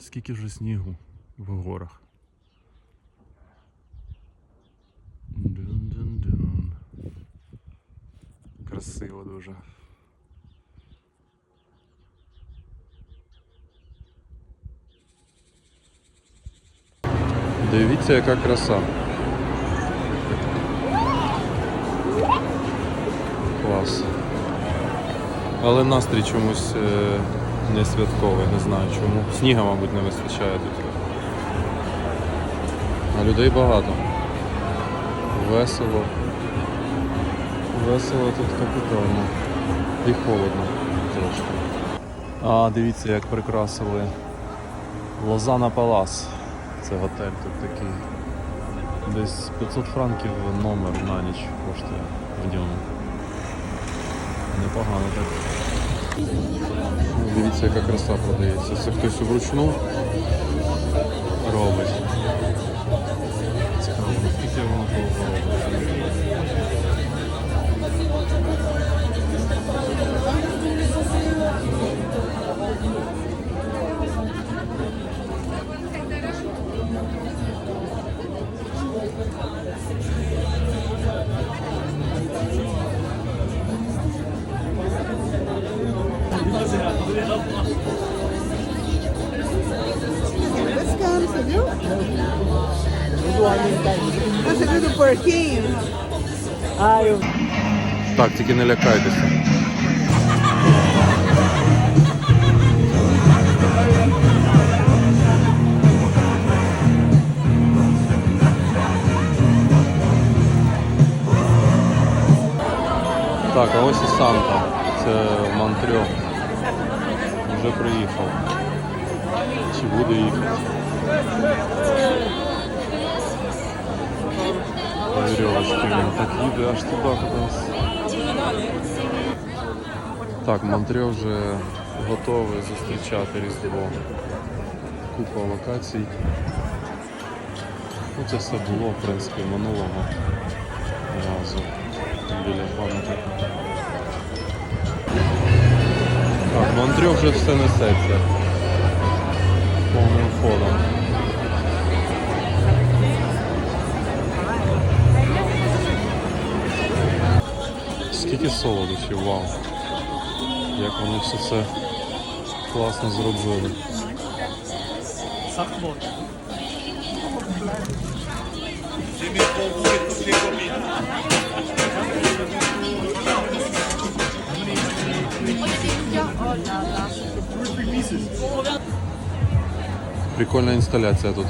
Скільки вже снігу в горах. Дун-дун-дун. Красиво дуже. Дивіться, яка краса. Клас. Але настрій чомусь е, не святковий, не знаю чому. Сніга, мабуть, не вистачає тут. А людей багато. Весело. Весело тут капітально. І холодно трошки. А, дивіться, як прикрасили Лозана Палас. Це готель тут такий. Десь 500 франків номер на ніч коштує в ньому. Непогано так. Ну, Дивіться, яка краса продається. Це хтось вручну Так, тільки не лякайтеся. Так, а ось і Санта. Це Монтрьо. Вже приїхав. Чи буде їхати? По він так їде аж туди кудись. Так, Монтрьо вже готовий зустрічати Різдво. Купа локацій. Ну, це все було, в принципі, минулого разу біля пам'ятника. Монтрьо вже все несеться повним ходом. Скільки солодощів, вау. Як вони все це класно зробили. Sakmor. Прикольна інсталяція тут.